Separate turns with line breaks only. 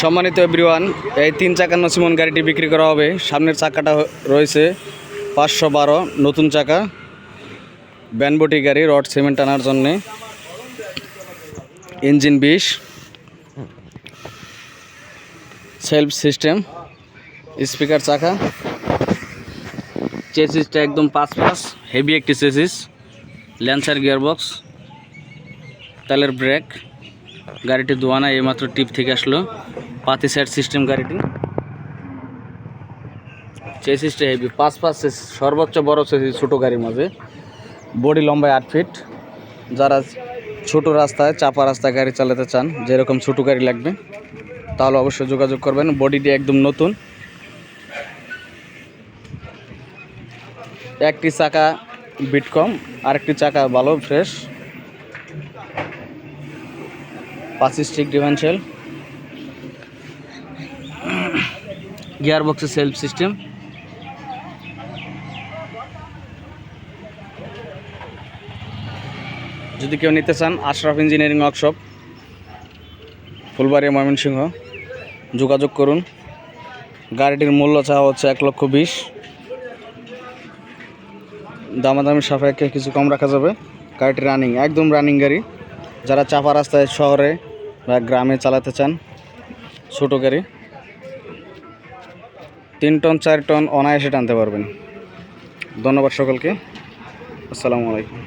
সম্মানিত এভরিওয়ান এই তিন চাকার নসিমন গাড়িটি বিক্রি করা হবে। সামনের চাকাটা রয়েছে পাঁচশো বারো, নতুন চাকা, ব্যানবটি গাড়ি, রড সিমেন্ট আনার জন্যে। ইঞ্জিন বিশ, সেলফ সিস্টেম, স্পিকার চাকা। চেসিসটা একদম পাঁচ পাঁচ হেভি একটি চেসিস, ল্যান্সার গিয়ারবক্স, তেলের ব্রেক। গাড়িটি দোয়ানা এইমাত্র টিপ থেকে আসলো। পাতি সাইড সিস্টেম গাড়িটি চেসিসটা হেভি পাঁচ পাঁচ সর্বোচ্চ বড় চেসিস ছোটো গাড়ির মাঝে। বডি লম্বায় আট ফিট যারা ছোট রাস্তায়, চাপা রাস্তায় গাড়ি চালাতে চান, যেরকম ছোটো গাড়ি লাগবে, তাহলে অবশ্যই যোগাযোগ করবেন। বডিটি একদম নতুন। একটি চাকা বিট কম, আরেকটি চাকা ভালো ফ্রেশ পাঁচ স্টিক ডিভেন্সেল গিয়ার বক্সের সেলফ সিস্টেম। যদি কেউ নিতে চান, আশরাফ ইঞ্জিনিয়ারিং ওয়ার্কশপ, ফুলবাড়িয়া ময়মনসিংহ, যোগাযোগ করুন। গাড়িটির মূল্য চাওয়া হচ্ছে এক লক্ষ বিশ। দামাদামি সাপেক্ষে কিছু কম রাখা যাবে। গাড়িটি রানিং একদম রানিং গাড়ি। যারা চাপা রাস্তায় শহরে বা গ্রামে চালাতে চান, ছোটো গাড়ি। তিন টন চার টন অনায়াসে টানতে পারবেন। ধন্যবাদ সকলকে। আসসালামু আলাইকুম।